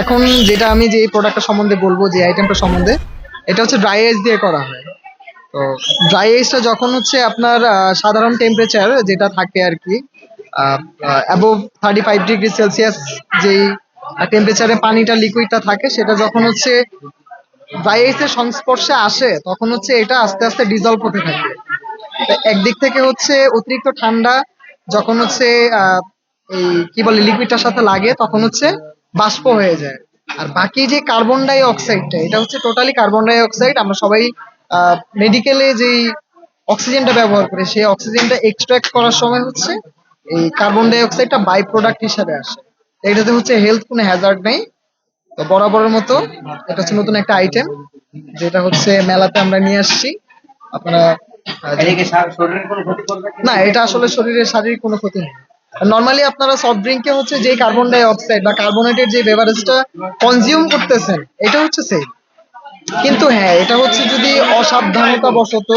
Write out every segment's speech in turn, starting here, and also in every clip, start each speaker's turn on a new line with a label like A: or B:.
A: এখন যেটা আমি যে প্রোডাক্টটা সম্বন্ধে বলব, যে আইটেমটা সম্বন্ধে, এটা হচ্ছে ড্রাই আইস দিয়ে করা হয়। তো ড্রাই আইসটা যখন হচ্ছে আপনার সাধারণ টেম্পারেচার যেটা থাকে আর কি above thirty five degree celsius যেই টেম্পারেচারে পানিটা লিকুইডটা থাকে, সেটা যখন হচ্ছে ড্রাই আইসের সংস্পর্শে আসে, তখন হচ্ছে এটা আস্তে আস্তে ডিজলভ হতে থাকে। একদিক থেকে হচ্ছে অতিরিক্ত ঠান্ডা, যখন হচ্ছে এই কি বলে লিকুইডটার সাথে লাগে, তখন হচ্ছে বাষ্প হয়ে যায়। আর বাকি যে কার্বন ডাই অক্সাইডটা এটা হচ্ছে টোটালি কার্বন ডাই অক্সাইড আমরা সবাই মেডিকেলে যেই অক্সিজেনটা ব্যবহার করি সেই অক্সিজেনটা এক্সট্রাক্ট করার সময় হচ্ছে এই কার্বন ডাই অক্সাইডটা বাই প্রোডাক্ট হিসাবে আসে। এটাতে হচ্ছে হেলথ কোনো হ্যাজার্ড নেই। তো বরাবরের মতো এটা হচ্ছে নতুন একটা আইটেম যেটা হচ্ছে মেলাতে আমরা নিয়ে আসছি। আপনারা? না এটা আসলে শরীরের শারীরিক কোনো ক্ষতি নেই। নর্মালি আপনারা সফট ড্রিঙ্কে হচ্ছে যে কার্বন ডাই অক্সাইড বা কার্বনেটেড যে বেভারেজটা কনজিউম করতেছেন এটা হচ্ছে সেই কিন্তু হ্যাঁ এটা হচ্ছে যদি অসাবধানতা বশত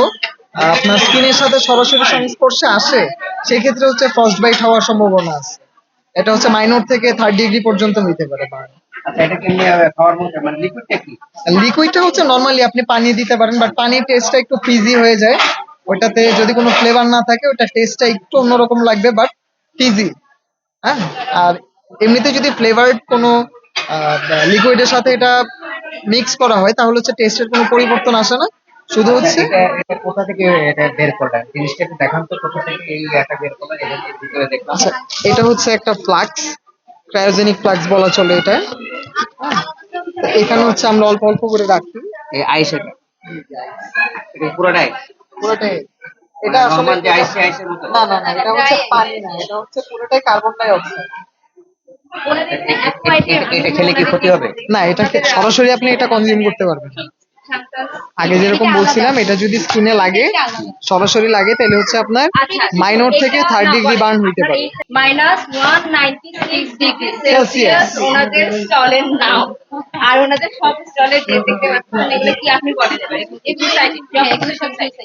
A: আপনার স্কিনের সাথে সরাসরি সংস্পর্শে আসে সেক্ষেত্রে হচ্ছে ফার্স্ট বাইট হওয়ার সম্ভাবনা আছে। এটা হচ্ছে মাইনর থেকে থার্ড ডিগ্রি পর্যন্ত হইতে পারে
B: আচ্ছা খাওয়ার মধ্যে মানে লিকুইডটা
A: লিকুইডটা হচ্ছে নর্মালি আপনি পানি দিতে পারেন বাট পানির টেস্টটা একটু ফিজি হয়ে যায়। ওটাতে যদি কোনো ফ্লেভার না থাকে ওটা টেস্টটা একটু অন্যরকম লাগবে বাট ফিজি হ্যাঁ? আর এমনিতে যদি ফ্লেভার্ড কোনো লিকুইডের সাথে এটা মিক্স করা হয় তাহলে হচ্ছে টেস্টের কোনো পরিবর্তন আসে না। শুধু হচ্ছে
B: এটা কোথা থেকে এটা বের করলেন জিনিসটা একটু দেখান তো কোথা থেকে এই এটা বের করলেন এটা যে ভিতরে দেখলাম।
A: আচ্ছা এটা হচ্ছে একটা ফ্লাক্স ক্রায়োজেনিক ফ্লাক্স বলা চলে এটা। হ্যাঁ, এখানে হচ্ছে আমরা অল্প অল্প করে রাখি।
B: এই আইস এটা। এটা পুরোটাই?
A: পুরোটাই। এটা আসলে
B: যে আইস আইসের মতো।
A: না না না এটা হচ্ছে পানি না এটা হচ্ছে পুরোটাই কার্বন ডাই অক্সাইড
B: এটা- এটা খেলে কি ক্ষতি হবে?
A: না এটা সরাসরি আপনি এটা কনজিউম করতে পারবেন। আগে যেরকম বলছিলাম এটা যদি স্কিনে লাগে সরাসরি লাগে তাহলে হচ্ছে আপনার মাইনর থেকে থার্ড ডিগ্রি বার্ন হইতে পারে।
C: Minus one ninety six degree celsius ওনাদের স্টলের নাম। আর ওনাদের সব স্টলের যে দেখতে পাচ্ছেন এগুলো কি আপনি বলে এগুলো সাইডে এগুলো সব সাইডে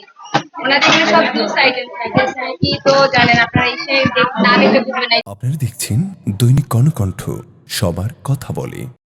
D: আপনারা দেখছেন দৈনিক কর্ণকণ্ঠ সবার কথা বলে।